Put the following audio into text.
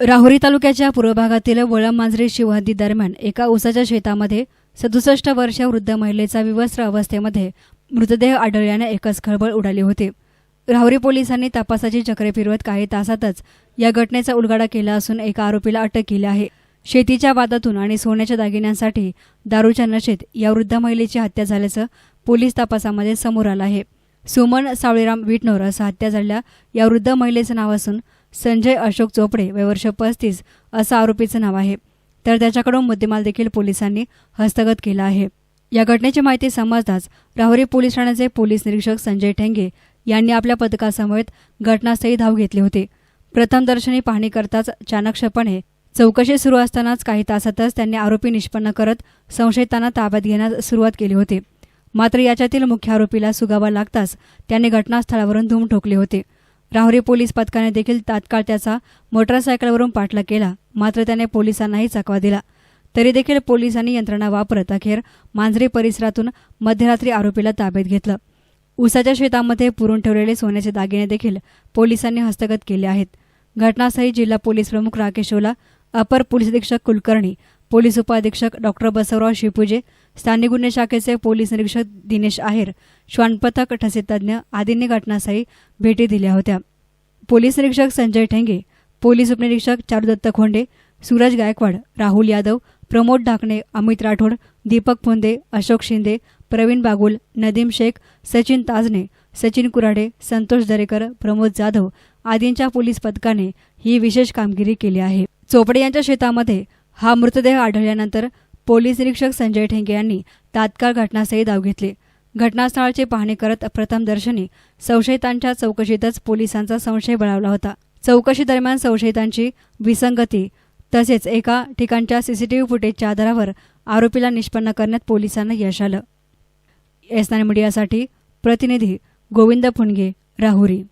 राहुरी तालुक्याच्या पूर्व भागातील वळमांजरी शिवहद्दी दरम्यान एका उसाच्या शेतामध्ये सदुसष्ट वर्षीय वृद्ध महिलेचा विवस्त्र अवस्थेमध्ये मृतदेह आढळल्याने एकच खळबळ उडाली होती. राहुरी पोलिसांनी तपासाची चक्रे फिरवत काही तासातच या घटनेचा उलगाडा केला असून एका आरोपीला अटक केली आहे. शेतीच्या वादातून आणि सोन्याच्या दागिन्यांसाठी दारूच्या नशेत या वृद्ध महिलेची हत्या झाल्याचं पोलीस तपासामध्ये समोर आलं आहे. सुमन सावळीराम विटनोर असं हत्या झालेल्या या वृद्ध महिलेचं नाव असून संजय अशोक चोपडे वयवर्ष पस्तीस असं आरोपीचं नाव आहे. तर त्याच्याकडून मुद्देमाल देखील पोलिसांनी हस्तगत केला आहे. या घटनेची माहिती समजताच राहुरी पोलीस ठाण्याचे पोलीस निरीक्षक संजय ठेंगे यांनी आपल्या पथकासमवेत घटनास्थळी धाव घेतली होती. प्रथमदर्शनी पाहणी करताच चाणक्षपणे चौकशी सुरू असतानाच काही तासातच त्यांनी आरोपी निष्पन्न करत संशयितांना ताब्यात घेण्यास सुरुवात केली होती. मात्र याच्यातील मुख्य आरोपीला सुगावा लागताच त्यांनी घटनास्थळावरून धूम ठोकली होती. राहुरी पोलीस पथकाने देखील तात्काळ त्याचा मोटरसायकलवरून पाठला केला. मात्र त्याने पोलिसांनाही चकवा दिला. तरी देखील पोलिसांनी यंत्रणा वापरत अखेर मांजरी परिसरातून मध्यरात्री आरोपीला ताब्यात घेतलं. उसाच्या शेतामध्ये पुरून ठेवलेले सोन्याचे दागिने देखील पोलिसांनी हस्तगत केले आहेत. घटनास्थळी जिल्हा पोलीस प्रमुख राकेश ओला अपर पोलीस अधीक्षक कुलकर्णी पोलीस उपअधीक्षक डॉक्टर बसवराव शिपूजे स्थानिक गुन्हे शाखेचे पोलीस निरीक्षक दिनेश आहेर श्वानपथक ठसे तज्ज्ञ आदींनी घटनास्थळी भेटी दिल्या होत्या. पोलीस निरीक्षक संजय ठेंगे पोलीस उपनिरीक्षक चारुदत्त खोंडे सूरज गायकवाड राहुल यादव प्रमोद ढाकणे अमित राठोड दीपक फोंदे अशोक शिंदे प्रवीण बागुल नदीम शेख सचिन ताजने सचिन कुराडे संतोष दरेकर प्रमोद जाधव आदींच्या पोलीस पथकाने ही विशेष कामगिरी केली आहे. चोपडे यांच्या शेतामध्ये हा मृतदेह आढळल्यानंतर पोलीस निरीक्षक संजय ठेंगे यांनी तात्काळ घटनास्थळी धाव घेतली. घटनास्थळाची पाहणी करत प्रथमदर्शनी संशयितांच्या चौकशीतच पोलिसांचा संशय बळावला होता. चौकशी दरम्यान संशयितांची विसंगती तसेच एका ठिकाणच्या सीसीटीव्ही फुटेजच्या आधारावर आरोपीला निष्पन्न करण्यात पोलिसांना यश आलं. एस मीडियासाठी प्रतिनिधी गोविंद फुंडगे राहुरी.